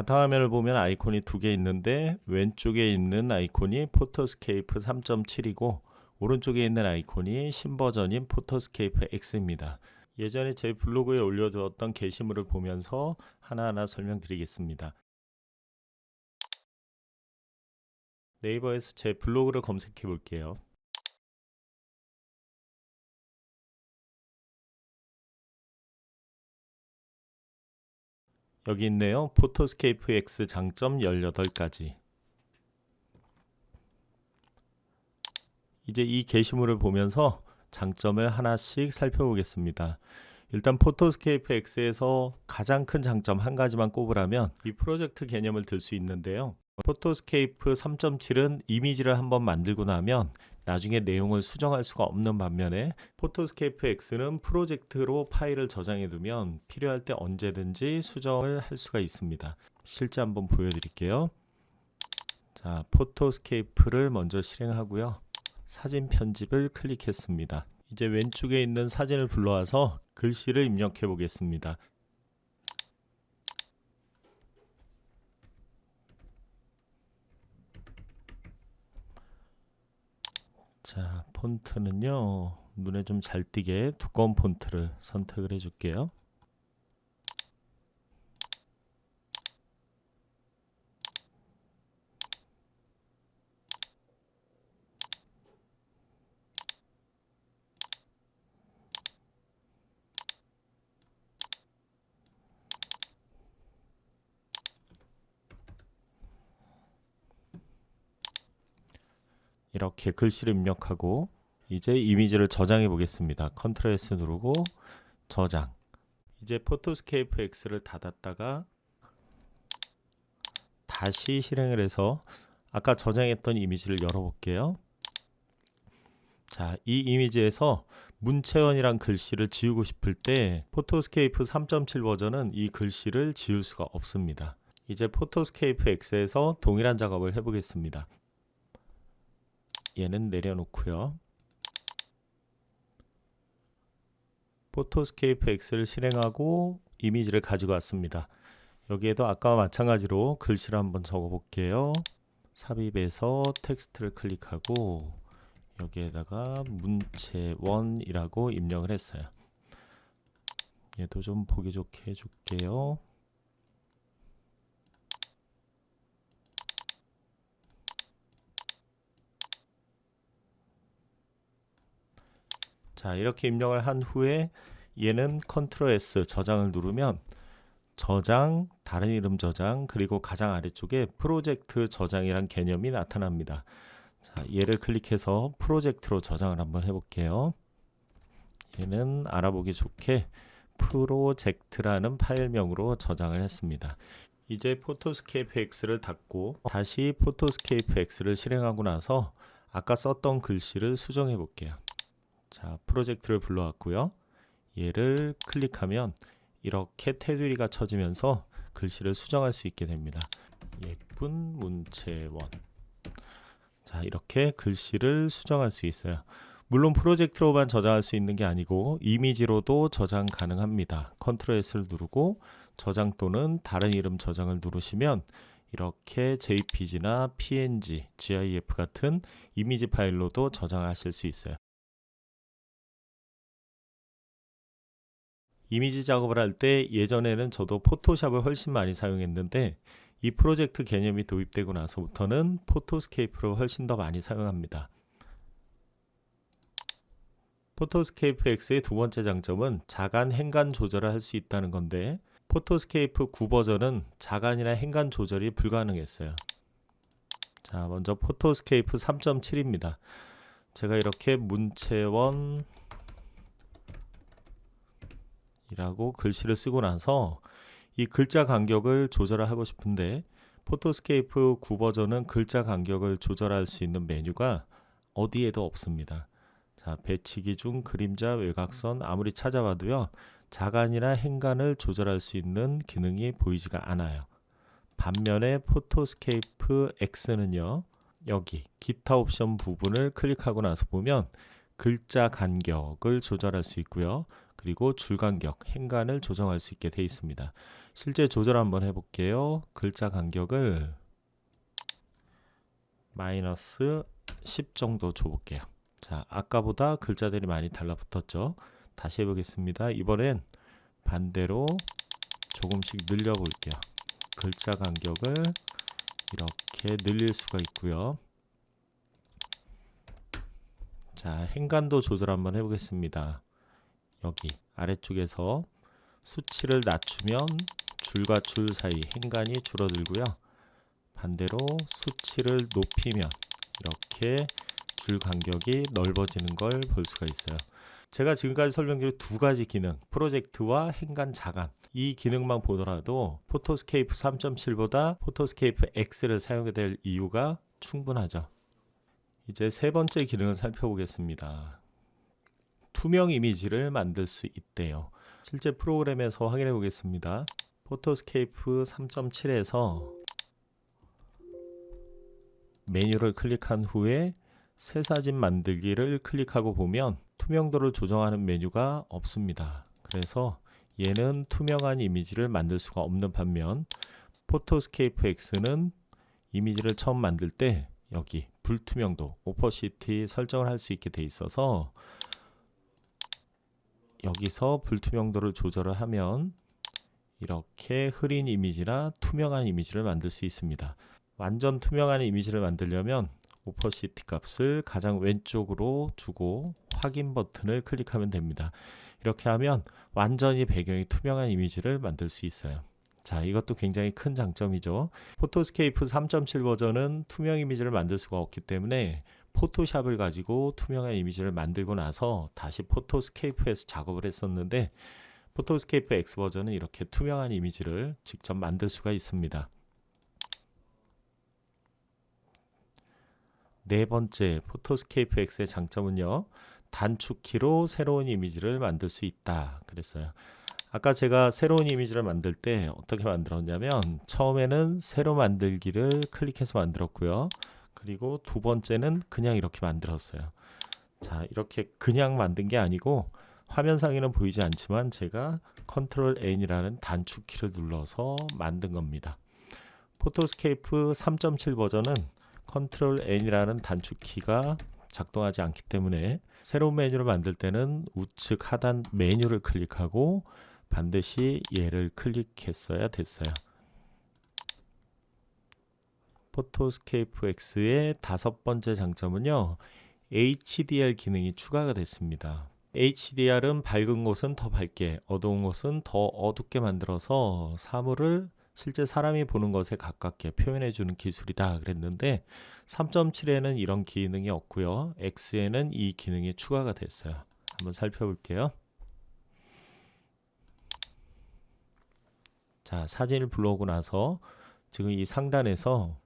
바탕화면을 보면 아이콘이 두 개 있는데 왼쪽에 있는 아이콘이 포토스케이프 3.7이고 오른쪽에 있는 아이콘이 신버전인 포토스케이프 X입니다. 예전에 제 블로그에 올려두었던 게시물을 보면서 하나하나 설명드리겠습니다. 네이버에서 제 블로그를 검색해 볼게요. 여기 있네요. 포토스케이프 X 장점 18가지. 이제 이 게시물을 보면서 장점을 하나씩 살펴보겠습니다. 일단 포토스케이프 X에서 가장 큰 장점 한 가지만 꼽으라면 이 프로젝트 개념을 들 수 있는데요. 포토스케이프 3.7은 이미지를 한번 만들고 나면 나중에 내용을 수정할 수가 없는 반면에 포토스케이프 X는 프로젝트로 파일을 저장해 두면 필요할 때 언제든지 수정을 할 수가 있습니다. 실제 한번 보여드릴게요. 자, 포토스케이프를 먼저 실행하고요. 사진 편집을 클릭했습니다. 이제 왼쪽에 있는 사진을 불러와서 글씨를 입력해 보겠습니다. 자, 폰트는요. 눈에 좀 잘 띄게 두꺼운 폰트를 선택을 해 줄게요. 이렇게 글씨를 입력하고 이제 이미지를 저장해 보겠습니다. 컨트롤 S 누르고 저장. 이제 포토스케이프 X를 닫았다가 다시 실행을 해서 아까 저장했던 이미지를 열어볼게요. 자, 이 이미지에서 문채원이란 글씨를 지우고 싶을 때 포토스케이프 3.7 버전은 이 글씨를 지울 수가 없습니다. 이제 포토스케이프 X에서 동일한 작업을 해보겠습니다. 얘는 내려놓고요. 포토스케이프 X를 실행하고 이미지를 가지고 왔습니다. 여기에도 아까와 마찬가지로 글씨를 한번 적어 볼게요. 삽입해서 텍스트를 클릭하고 여기에다가 문채원이라고 입력을 했어요. 얘도 좀 보기 좋게 해줄게요. 자 이렇게 입력을 한 후에 얘는 컨트롤 S 저장을 누르면 저장, 다른 이름 저장, 그리고 가장 아래쪽에 프로젝트 저장이란 개념이 나타납니다. 자, 얘를 클릭해서 프로젝트로 저장을 한번 해볼게요. 얘는 알아보기 좋게 프로젝트라는 파일명으로 저장을 했습니다. 이제 포토스케이프 X를 닫고 다시 포토스케이프 X를 실행하고 나서 아까 썼던 글씨를 수정해 볼게요. 자, 프로젝트를 불러왔고요. 얘를 클릭하면 이렇게 테두리가 쳐지면서 글씨를 수정할 수 있게 됩니다. 예쁜 문채원. 자, 이렇게 글씨를 수정할 수 있어요. 물론 프로젝트로만 저장할 수 있는 게 아니고 이미지로도 저장 가능합니다. 컨트롤 S를 누르고 저장 또는 다른 이름 저장을 누르시면 이렇게 JPG나 PNG, GIF 같은 이미지 파일로도 저장하실 수 있어요. 이미지 작업을 할 때 예전에는 저도 포토샵을 훨씬 많이 사용했는데 이 프로젝트 개념이 도입되고 나서부터는 포토스케이프를 훨씬 더 많이 사용합니다. 포토스케이프 X의 두 번째 장점은 자간 행간 조절을 할 수 있다는 건데 포토스케이프 9 버전은 자간이나 행간 조절이 불가능했어요. 자, 먼저 포토스케이프 3.7입니다. 제가 이렇게 문채원 이라고 글씨를 쓰고 나서 이 글자 간격을 조절을 하고 싶은데 포토스케이프 9 버전은 글자 간격을 조절할 수 있는 메뉴가 어디에도 없습니다. 자, 배치기 중 그림자 외곽선 아무리 찾아봐도요. 자간이나 행간을 조절할 수 있는 기능이 보이지가 않아요. 반면에 포토스케이프 X는요. 여기 기타 옵션 부분을 클릭하고 나서 보면 글자 간격을 조절할 수 있고요. 그리고 줄 간격, 행간을 조정할 수 있게 돼 있습니다. 실제 조절 한번 해볼게요. 글자 간격을 마이너스 10 정도 줘볼게요. 자, 아까보다 글자들이 많이 달라붙었죠. 다시 해보겠습니다. 이번엔 반대로 조금씩 늘려볼게요. 글자 간격을 이렇게 늘릴 수가 있고요. 자, 행간도 조절 한번 해보겠습니다. 여기 아래쪽에서 수치를 낮추면 줄과 줄 사이 행간이 줄어들고요. 반대로 수치를 높이면 이렇게 줄 간격이 넓어지는 걸 볼 수가 있어요. 제가 지금까지 설명드린 두 가지 기능, 프로젝트와 행간 자간. 이 기능만 보더라도 포토스케이프 3.7보다 포토스케이프 X를 사용해야 될 이유가 충분하죠. 이제 세 번째 기능을 살펴보겠습니다. 투명 이미지를 만들 수 있대요. 실제 프로그램에서 확인해 보겠습니다. 포토스케이프 3.7에서 메뉴를 클릭한 후에 새 사진 만들기를 클릭하고 보면 투명도를 조정하는 메뉴가 없습니다. 그래서 얘는 투명한 이미지를 만들 수가 없는 반면 포토스케이프 X는 이미지를 처음 만들 때 여기 불투명도, 오퍼시티 설정을 할 수 있게 돼 있어서 여기서 불투명도를 조절을 하면 이렇게 흐린 이미지나 투명한 이미지를 만들 수 있습니다. 완전 투명한 이미지를 만들려면 오퍼시티 값을 가장 왼쪽으로 주고 확인 버튼을 클릭하면 됩니다. 이렇게 하면 완전히 배경이 투명한 이미지를 만들 수 있어요. 자, 이것도 굉장히 큰 장점이죠. 포토스케이프 3.7 버전은 투명 이미지를 만들 수가 없기 때문에 포토샵을 가지고 투명한 이미지를 만들고 나서 다시 포토스케이프에서 작업을 했었는데 포토스케이프 X 버전은 이렇게 투명한 이미지를 직접 만들 수가 있습니다. 네 번째 포토스케이프 X의 장점은요. 단축키로 새로운 이미지를 만들 수 있다. 그랬어요. 아까 제가 새로운 이미지를 만들 때 어떻게 만들었냐면 처음에는 새로 만들기를 클릭해서 만들었고요. 그리고 두 번째는 그냥 이렇게 만들었어요. 자, 이렇게 그냥 만든 게 아니고 화면상에는 보이지 않지만 제가 컨트롤 N이라는 단축키를 눌러서 만든 겁니다. 포토스케이프 3.7 버전은 컨트롤 N이라는 단축키가 작동하지 않기 때문에 새로운 메뉴를 만들 때는 우측 하단 메뉴를 클릭하고 반드시 얘를 클릭했어야 됐어요. 포토스케이프 X의 다섯 번째 장점은요. HDR 기능이 추가가 됐습니다. HDR은 밝은 곳은 더 밝게, 어두운 곳은 더 어둡게 만들어서 사물을 실제 사람이 보는 것에 가깝게 표현해 주는 기술이다 그랬는데 3.7에는 이런 기능이 없고요. X에는 이 기능이 추가가 됐어요. 한번 살펴볼게요. 자, 사진을 불러오고 나서 지금 이 상단에서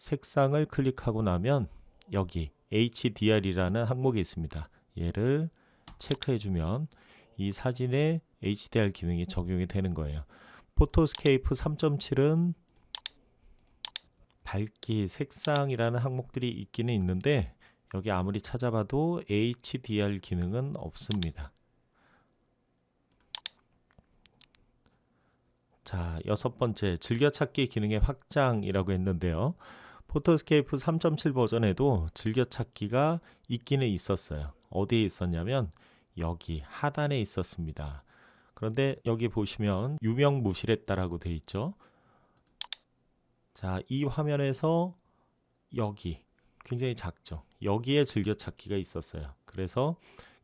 색상을 클릭하고 나면 여기 HDR이라는 항목이 있습니다. 얘를 체크해 주면 이 사진에 HDR 기능이 적용이 되는 거예요. 포토스케이프 3.7은 밝기, 색상이라는 항목들이 있기는 있는데 여기 아무리 찾아봐도 HDR 기능은 없습니다. 자, 여섯 번째 즐겨찾기 기능의 확장이라고 했는데요. 포토스케이프 3.7 버전에도 즐겨찾기가 있기는 있었어요. 어디에 있었냐면 여기 하단에 있었습니다. 그런데 여기 보시면 유명 무실했다라고 되어 있죠. 자, 이 화면에서 여기 굉장히 작죠. 여기에 즐겨찾기가 있었어요. 그래서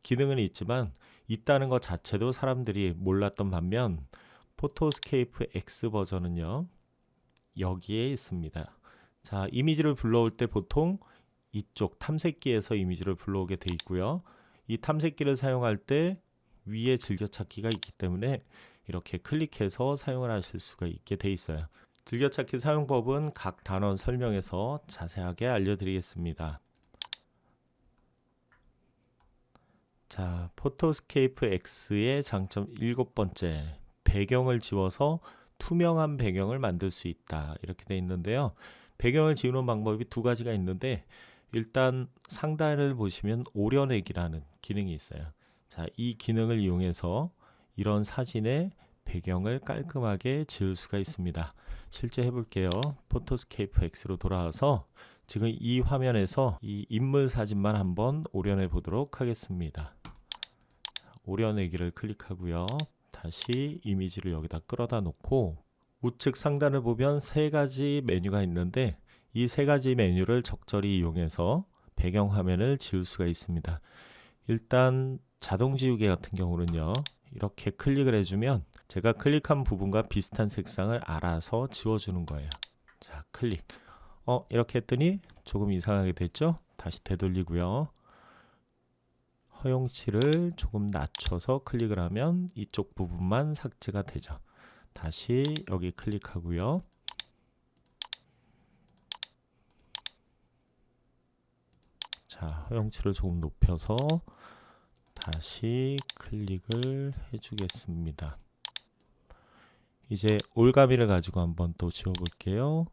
기능은 있지만 있다는 것 자체도 사람들이 몰랐던 반면 포토스케이프 X 버전은요. 여기에 있습니다. 자, 이미지를 불러올 때 보통 이쪽 탐색기에서 이미지를 불러오게 돼 있고요. 이 탐색기를 사용할 때 위에 즐겨찾기가 있기 때문에 이렇게 클릭해서 사용을 하실 수가 있게 돼 있어요. 즐겨찾기 사용법은 각 단원 설명에서 자세하게 알려드리겠습니다. 자, 포토스케이프 X의 장점 일곱 번째, 배경을 지워서 투명한 배경을 만들 수 있다. 이렇게 돼 있는데요. 배경을 지우는 방법이 두 가지가 있는데 일단 상단을 보시면 오려내기라는 기능이 있어요. 자, 이 기능을 이용해서 이런 사진의 배경을 깔끔하게 지을 수가 있습니다. 실제 해볼게요. 포토스케이프 X로 돌아와서 지금 이 화면에서 이 인물 사진만 한번 오려내 보도록 하겠습니다. 오려내기를 클릭하고요. 다시 이미지를 여기다 끌어다 놓고 우측 상단을 보면 세 가지 메뉴가 있는데 이 세 가지 메뉴를 적절히 이용해서 배경 화면을 지울 수가 있습니다. 일단 자동 지우개 같은 경우는요. 이렇게 클릭을 해주면 제가 클릭한 부분과 비슷한 색상을 알아서 지워주는 거예요. 자, 클릭. 어, 이렇게 했더니 조금 이상하게 됐죠? 다시 되돌리고요. 허용치를 조금 낮춰서 클릭을 하면 이쪽 부분만 삭제가 되죠. 다시 여기 클릭하고요. 자, 허용치를 조금 높여서 다시 클릭을 해주겠습니다. 이제 올가미를 가지고 한번 또 지워볼게요.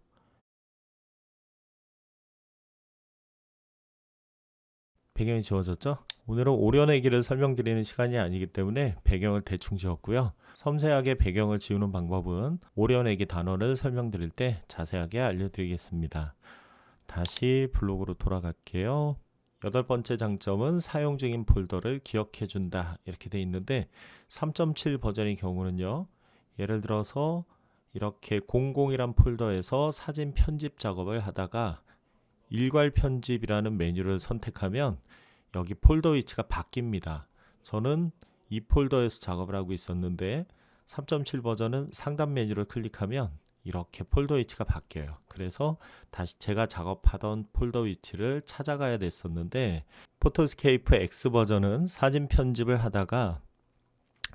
배경이 지워졌죠? 오늘은 오려내기를 설명드리는 시간이 아니기 때문에 배경을 대충 지웠고요. 섬세하게 배경을 지우는 방법은 오려내기 단어를 설명드릴 때 자세하게 알려드리겠습니다. 다시 블로그로 돌아갈게요. 여덟 번째 장점은 사용 중인 폴더를 기억해 준다. 이렇게 돼 있는데 3.7 버전의 경우는요. 예를 들어서 이렇게 00이란 폴더에서 사진 편집 작업을 하다가 일괄 편집이라는 메뉴를 선택하면 여기 폴더 위치가 바뀝니다. 저는 이 폴더에서 작업을 하고 있었는데 3.7 버전은 상단 메뉴를 클릭하면 이렇게 폴더 위치가 바뀌어요. 그래서 다시 제가 작업하던 폴더 위치를 찾아가야 됐었는데 포토스케이프 X 버전은 사진 편집을 하다가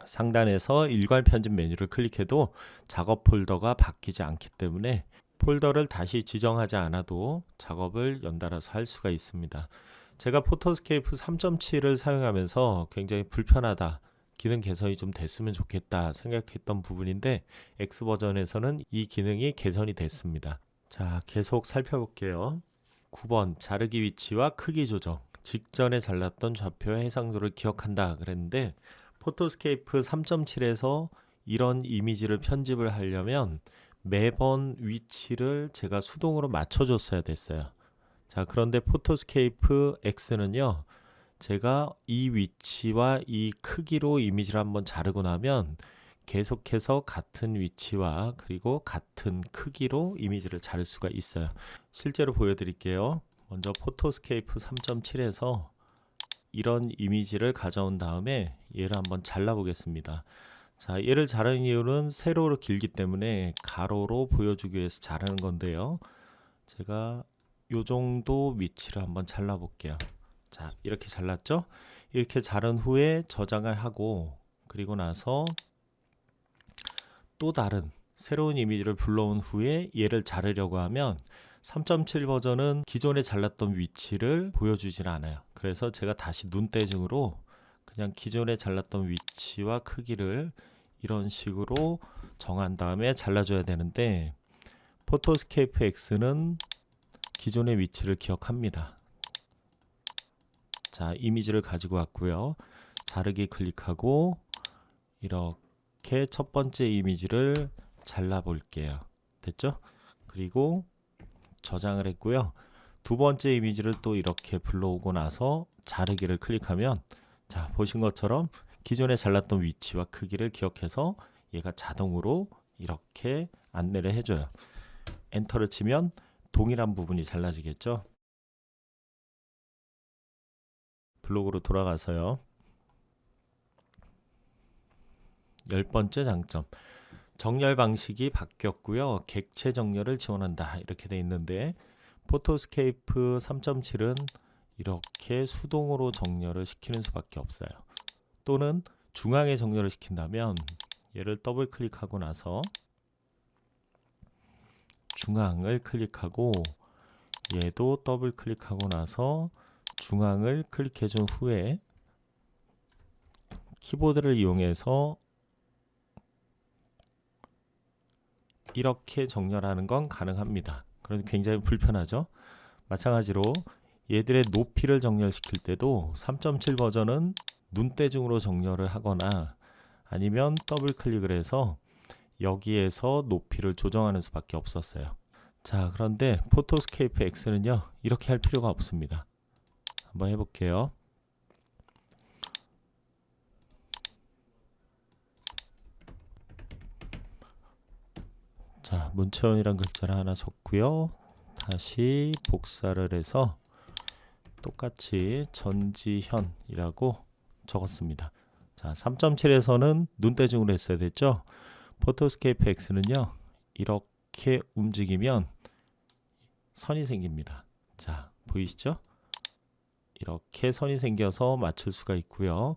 상단에서 일괄 편집 메뉴를 클릭해도 작업 폴더가 바뀌지 않기 때문에 폴더를 다시 지정하지 않아도 작업을 연달아서 할 수가 있습니다. 제가 포토스케이프 3.7을 사용하면서 굉장히 불편하다. 기능 개선이 좀 됐으면 좋겠다 생각했던 부분인데 X 버전에서는 이 기능이 개선이 됐습니다. 자, 계속 살펴볼게요. 9번 자르기 위치와 크기 조정. 직전에 잘랐던 좌표의 해상도를 기억한다 그랬는데 포토스케이프 3.7에서 이런 이미지를 편집을 하려면 매번 위치를 제가 수동으로 맞춰줬어야 됐어요. 자, 그런데 포토스케이프 X는요, 제가 이 위치와 이 크기로 이미지를 한번 자르고 나면 계속해서 같은 위치와 그리고 같은 크기로 이미지를 자를 수가 있어요. 실제로 보여드릴게요. 먼저 포토스케이프 3.7에서 이런 이미지를 가져온 다음에 얘를 한번 잘라 보겠습니다. 자, 얘를 자르는 이유는 세로로 길기 때문에 가로로 보여주기 위해서 자르는 건데요. 제가 요 정도 위치를 한번 잘라 볼게요. 자, 이렇게 잘랐죠? 이렇게 자른 후에 저장을 하고 그리고 나서 또 다른 새로운 이미지를 불러온 후에 얘를 자르려고 하면 3.7 버전은 기존에 잘랐던 위치를 보여주질 않아요. 그래서 제가 다시 눈대중으로 그냥 기존에 잘랐던 위치와 크기를 이런 식으로 정한 다음에 잘라줘야 되는데 포토스케이프 X는 기존의 위치를 기억합니다. 자, 이미지를 가지고 왔고요. 자르기 클릭하고 이렇게 첫 번째 이미지를 잘라 볼게요. 됐죠? 그리고 저장을 했고요. 두 번째 이미지를 또 이렇게 불러오고 나서 자르기를 클릭하면 자, 보신 것처럼 기존에 잘랐던 위치와 크기를 기억해서 얘가 자동으로 이렇게 안내를 해줘요. 엔터를 치면 동일한 부분이 잘라지겠죠? 블로그로 돌아가서요. 열 번째 장점. 정렬 방식이 바뀌었고요. 객체 정렬을 지원한다. 이렇게 돼 있는데 포토스케이프 3.7은 이렇게 수동으로 정렬을 시키는 수밖에 없어요. 또는 중앙에 정렬을 시킨다면 얘를 더블 클릭하고 나서 중앙을 클릭하고 얘도 더블 클릭하고 나서 중앙을 클릭해 준 후에 키보드를 이용해서 이렇게 정렬하는 건 가능합니다. 그래서 굉장히 불편하죠. 마찬가지로 얘들의 높이를 정렬시킬 때도 3.7 버전은 눈대중으로 정렬을 하거나 아니면 더블 클릭을 해서 여기에서 높이를 조정하는 수밖에 없었어요. 자, 그런데 포토스케이프 X는요, 이렇게 할 필요가 없습니다. 한번 해볼게요. 자, 문채원이란 글자를 하나 적고요. 다시 복사를 해서 똑같이 전지현이라고 적었습니다. 자, 3.7에서는 눈대중으로 했어야 됐죠. 포토스케이프 X는요. 이렇게 움직이면 선이 생깁니다. 자, 보이시죠? 이렇게 선이 생겨서 맞출 수가 있고요.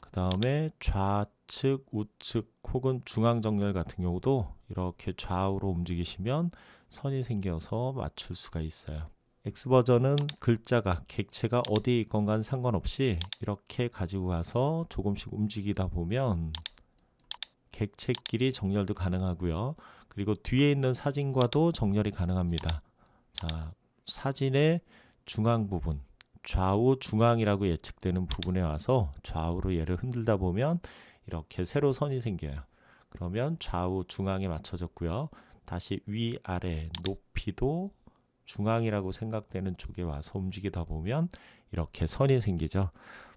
그 다음에 좌측, 우측 혹은 중앙 정렬 같은 경우도 이렇게 좌우로 움직이시면 선이 생겨서 맞출 수가 있어요. X 버전은 글자가 객체가 어디에 있건 간 상관없이 이렇게 가지고 가서 조금씩 움직이다 보면 객체끼리 정렬도 가능하고요. 그리고 뒤에 있는 사진과도 정렬이 가능합니다. 자, 사진의 중앙 부분, 좌우 중앙이라고 예측되는 부분에 와서 좌우로 얘를 흔들다 보면 이렇게 세로 선이 생겨요. 그러면 좌우 중앙에 맞춰졌고요. 다시 위 아래 높이도 중앙이라고 생각되는 쪽에 와서 움직이다 보면 이렇게 선이 생기죠.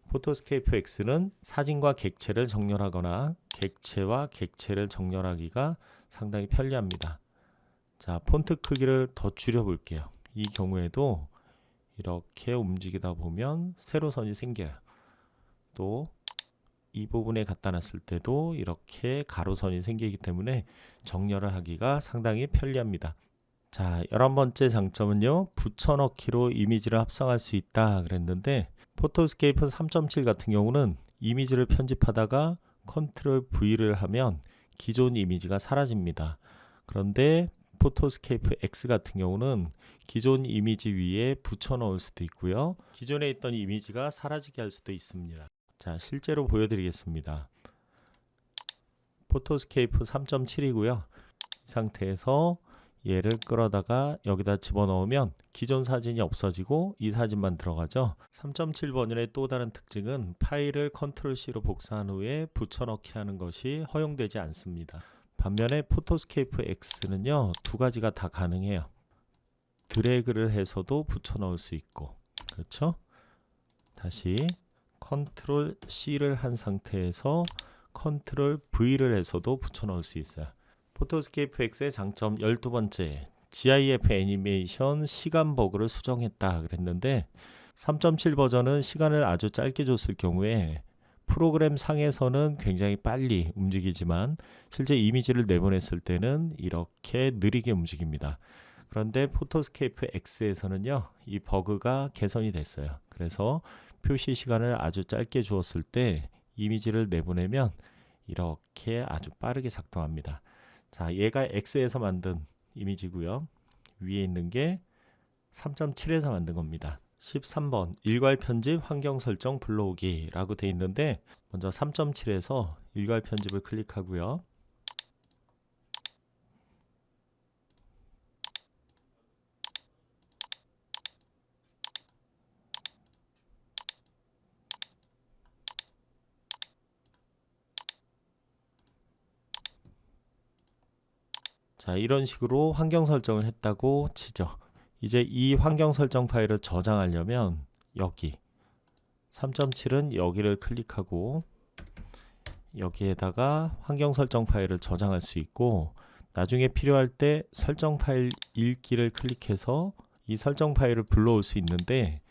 포토스케이프 X는 사진과 객체를 정렬하거나 객체와 객체를 정렬하기가 상당히 편리합니다. 자, 폰트 크기를 더 줄여 볼게요. 이 경우에도 이렇게 움직이다 보면 세로선이 생겨요. 또 이 부분에 갖다 놨을 때도 이렇게 가로선이 생기기 때문에 정렬을 하기가 상당히 편리합니다. 자, 열한 번째 장점은요. 붙여넣기로 이미지를 합성할 수 있다 그랬는데 포토스케이프 3.7 같은 경우는 이미지를 편집하다가 컨트롤 V를 하면 기존 이미지가 사라집니다. 그런데 포토스케이프 X 같은 경우는 기존 이미지 위에 붙여 넣을 수도 있고요. 기존에 있던 이미지가 사라지게 할 수도 있습니다. 자, 실제로 보여드리겠습니다. 포토스케이프 3.7이고요. 이 상태에서 얘를 끌어다가 여기다 집어넣으면 기존 사진이 없어지고 이 사진만 들어가죠. 3.7 버전의 또 다른 특징은 파일을 컨트롤 C로 복사한 후에 붙여넣기 하는 것이 허용되지 않습니다. 반면에 포토스케이프 X는요 두 가지가 다 가능해요. 드래그를 해서도 붙여 넣을 수 있고 그렇죠? 다시 컨트롤 C를 한 상태에서 컨트롤 V를 해서도 붙여 넣을 수 있어요. 포토스케이프 X의 장점 12번째 GIF 애니메이션 시간 버그를 수정했다 그랬는데 3.7 버전은 시간을 아주 짧게 줬을 경우에 프로그램 상에서는 굉장히 빨리 움직이지만 실제 이미지를 내보냈을 때는 이렇게 느리게 움직입니다. 그런데 포토스케이프 X에서는요, 이 버그가 개선이 됐어요. 그래서 표시 시간을 아주 짧게 주었을 때 이미지를 내보내면 이렇게 아주 빠르게 작동합니다. 자, 얘가 X에서 만든 이미지고요. 위에 있는 게 3.7에서 만든 겁니다. 13번 일괄 편집 환경 설정 불러오기라고 돼 있는데 먼저 3.7에서 일괄 편집을 클릭하고요. 자, 이런 식으로 환경 설정을 했다고 치죠. 이제 이 환경 설정 파일을 저장하려면 여기 3.7은 여기를 클릭하고 여기에다가 환경 설정 파일을 저장할 수 있고 나중에 필요할 때 설정 파일 읽기를 클릭해서 이 설정 파일을 불러올 수 있는데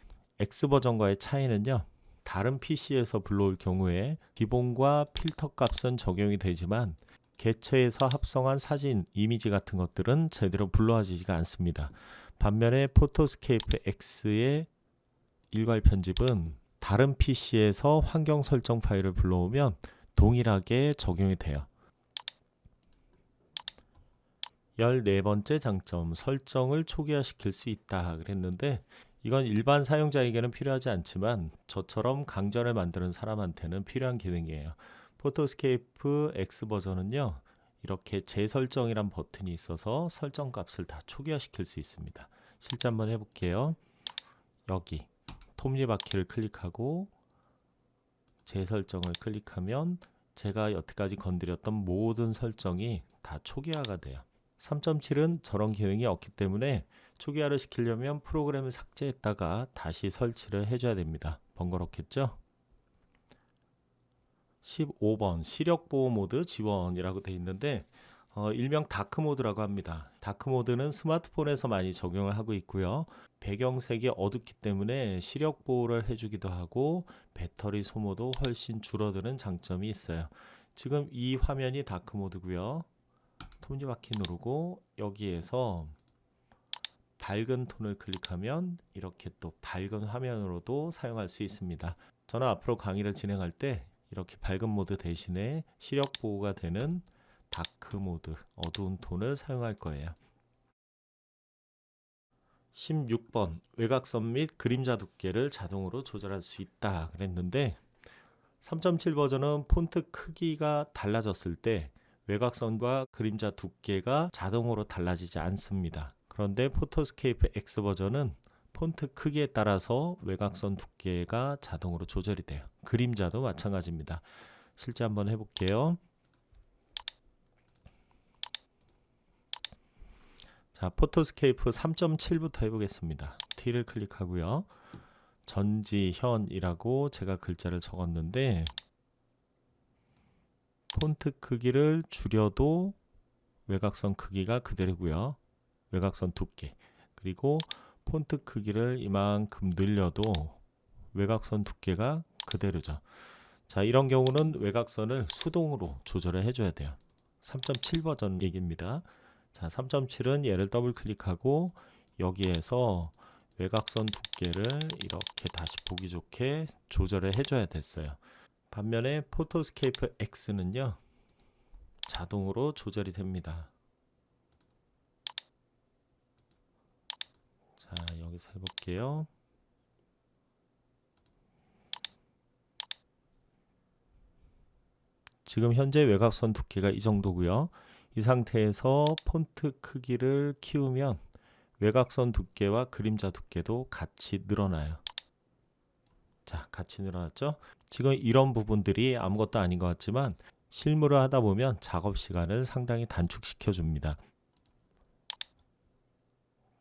X 버전과의 차이는요. 다른 PC에서 불러올 경우에 기본과 필터 값은 적용이 되지만 개체에서 합성한 사진, 이미지 같은 것들은 제대로 불러와지지가 않습니다. 반면에 포토스케이프 X의 일괄 편집은 다른 PC에서 환경 설정 파일을 불러오면 동일하게 적용이 돼요. 14번째 장점, 설정을 초기화시킬 수 있다 그랬는데 이건 일반 사용자에게는 필요하지 않지만 저처럼 강좌를 만드는 사람한테는 필요한 기능이에요. 포토스케이프 X 버전은요. 이렇게 재설정이란 버튼이 있어서 설정 값을 다 초기화시킬 수 있습니다. 실제 한번 해볼게요. 여기 톱니바퀴를 클릭하고 재설정을 클릭하면 제가 여태까지 건드렸던 모든 설정이 다 초기화가 돼요. 3.7은 저런 기능이 없기 때문에 초기화를 시키려면 프로그램을 삭제했다가 다시 설치를 해줘야 됩니다. 번거롭겠죠? 15번 시력 보호 모드 지원이라고 되어 있는데 어, 일명 다크 모드라고 합니다. 다크 모드는 스마트폰에서 많이 적용을 하고 있고요. 배경색이 어둡기 때문에 시력 보호를 해주기도 하고 배터리 소모도 훨씬 줄어드는 장점이 있어요. 지금 이 화면이 다크 모드고요. 톱니바퀴 누르고 여기에서 밝은 톤을 클릭하면 이렇게 또 밝은 화면으로도 사용할 수 있습니다. 저는 앞으로 강의를 진행할 때 이렇게 밝은 모드 대신에 시력 보호가 되는 다크 모드, 어두운 톤을 사용할 거예요. 16번 외곽선 및 그림자 두께를 자동으로 조절할 수 있다 그랬는데 3.7 버전은 폰트 크기가 달라졌을 때 외곽선과 그림자 두께가 자동으로 달라지지 않습니다. 그런데 포토스케이프 X 버전은 폰트 크기에 따라서 외곽선 두께가 자동으로 조절이 돼요. 그림자도 마찬가지입니다. 실제 한번 해볼게요. 자, 포토스케이프 3.7부터 해보겠습니다. T를 클릭하고요. 전지현이라고 제가 글자를 적었는데 폰트 크기를 줄여도 외곽선 크기가 그대로고요. 외곽선 두께 그리고 폰트 크기를 이만큼 늘려도 외곽선 두께가 그대로죠. 자, 이런 경우는 외곽선을 수동으로 조절을 해줘야 돼요. 3.7 버전 얘기입니다. 자, 3.7은 얘를 더블 클릭하고 여기에서 외곽선 두께를 이렇게 다시 보기 좋게 조절을 해줘야 됐어요. 반면에 포토스케이프 X는요, 자동으로 조절이 됩니다. 자, 여기서 해볼게요. 지금 현재 외곽선 두께가 이 정도고요. 이 상태에서 폰트 크기를 키우면 외곽선 두께와 그림자 두께도 같이 늘어나요. 자, 같이 늘어났죠? 지금 이런 부분들이 아무것도 아닌 것 같지만 실무를 하다 보면 작업 시간을 상당히 단축시켜 줍니다.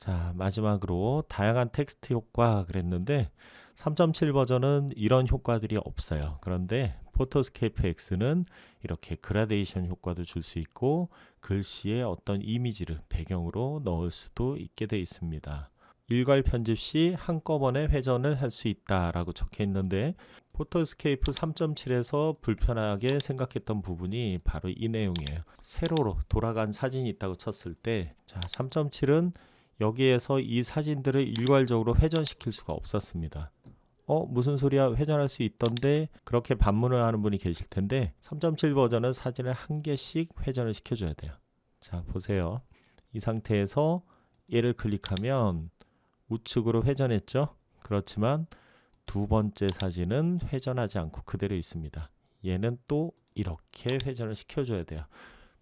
자, 마지막으로 다양한 텍스트 효과 그랬는데 3.7 버전은 이런 효과들이 없어요. 그런데 포토스케이프 X는 이렇게 그라데이션 효과도 줄 수 있고 글씨에 어떤 이미지를 배경으로 넣을 수도 있게 되어 있습니다. 일괄 편집 시 한꺼번에 회전을 할 수 있다라고 적혀 있는데 포토스케이프 3.7에서 불편하게 생각했던 부분이 바로 이 내용이에요. 세로로 돌아간 사진이 있다고 쳤을 때 자, 3.7은 여기에서 이 사진들을 일괄적으로 회전시킬 수가 없었습니다. 어, 무슨 소리야? 회전할 수 있던데 그렇게 반문을 하는 분이 계실 텐데 3.7 버전은 사진을 한 개씩 회전을 시켜줘야 돼요. 자, 보세요. 이 상태에서 얘를 클릭하면 우측으로 회전했죠? 그렇지만 두 번째 사진은 회전하지 않고 그대로 있습니다. 얘는 또 이렇게 회전을 시켜줘야 돼요.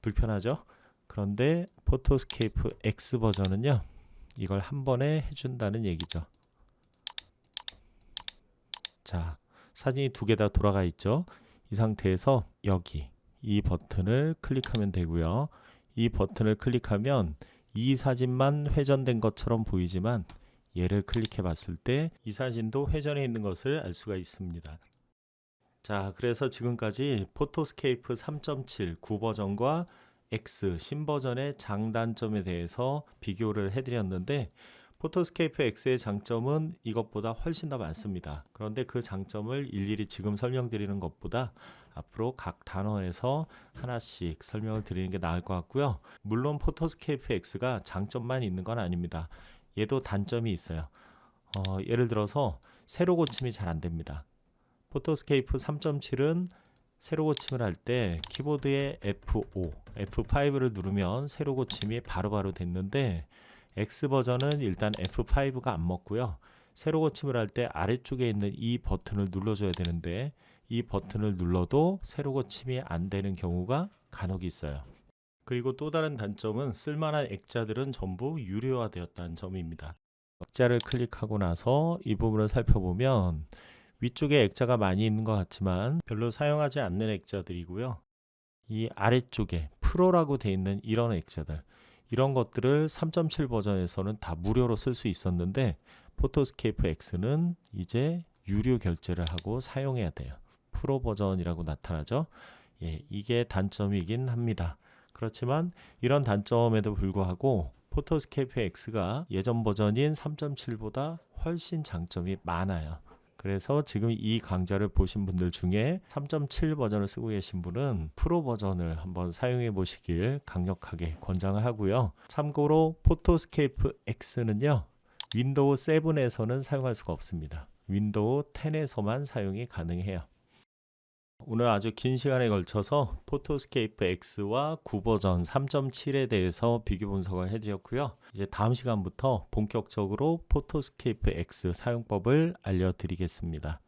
불편하죠? 그런데 포토스케이프 X 버전은요. 이걸 한 번에 해준다는 얘기죠. 자, 사진이 두 개 다 돌아가 있죠. 이 상태에서 여기 이 버튼을 클릭하면 되고요. 이 버튼을 클릭하면 이 사진만 회전된 것처럼 보이지만 얘를 클릭해 봤을 때 이 사진도 회전해 있는 것을 알 수가 있습니다. 자, 그래서 지금까지 포토스케이프 3.7 9버전과 X 신버전의 장단점에 대해서 비교를 해드렸는데 포토스케이프 X의 장점은 이것보다 훨씬 더 많습니다. 그런데 그 장점을 일일이 지금 설명드리는 것보다 앞으로 각 단어에서 하나씩 설명을 드리는 게 나을 것 같고요. 물론 포토스케이프 X가 장점만 있는 건 아닙니다. 얘도 단점이 있어요. 어, 예를 들어서 세로 고침이 잘 안 됩니다. 포토스케이프 3.7은 세로 고침을 할 때 키보드에 F5, F5를 누르면 세로 고침이 바로 바로 됐는데 X 버전은 일단 F5가 안 먹고요. 세로 고침을 할 때 아래쪽에 있는 이 버튼을 눌러줘야 되는데 이 버튼을 눌러도 세로 고침이 안 되는 경우가 간혹 있어요. 그리고 또 다른 단점은 쓸만한 액자들은 전부 유료화되었다는 점입니다. 액자를 클릭하고 나서 이 부분을 살펴보면 위쪽에 액자가 많이 있는 것 같지만 별로 사용하지 않는 액자들이고요. 이 아래쪽에 프로라고 돼 있는 이런 액자들 이런 것들을 3.7 버전에서는 다 무료로 쓸 수 있었는데 포토스케이프 X는 이제 유료 결제를 하고 사용해야 돼요. 프로 버전이라고 나타나죠. 예, 이게 단점이긴 합니다. 그렇지만 이런 단점에도 불구하고 포토스케이프 X가 예전 버전인 3.7보다 훨씬 장점이 많아요. 그래서 지금 이 강좌를 보신 분들 중에 3.7 버전을 쓰고 계신 분은 프로 버전을 한번 사용해 보시길 강력하게 권장을 하고요. 참고로 포토스케이프 X는요. 윈도우 7에서는 사용할 수가 없습니다. 윈도우 10에서만 사용이 가능해요. 오늘 아주 긴 시간에 걸쳐서 포토스케이프 X와 9버전 3.7에 대해서 비교 분석을 해드렸고요. 이제 다음 시간부터 본격적으로 포토스케이프 X 사용법을 알려드리겠습니다.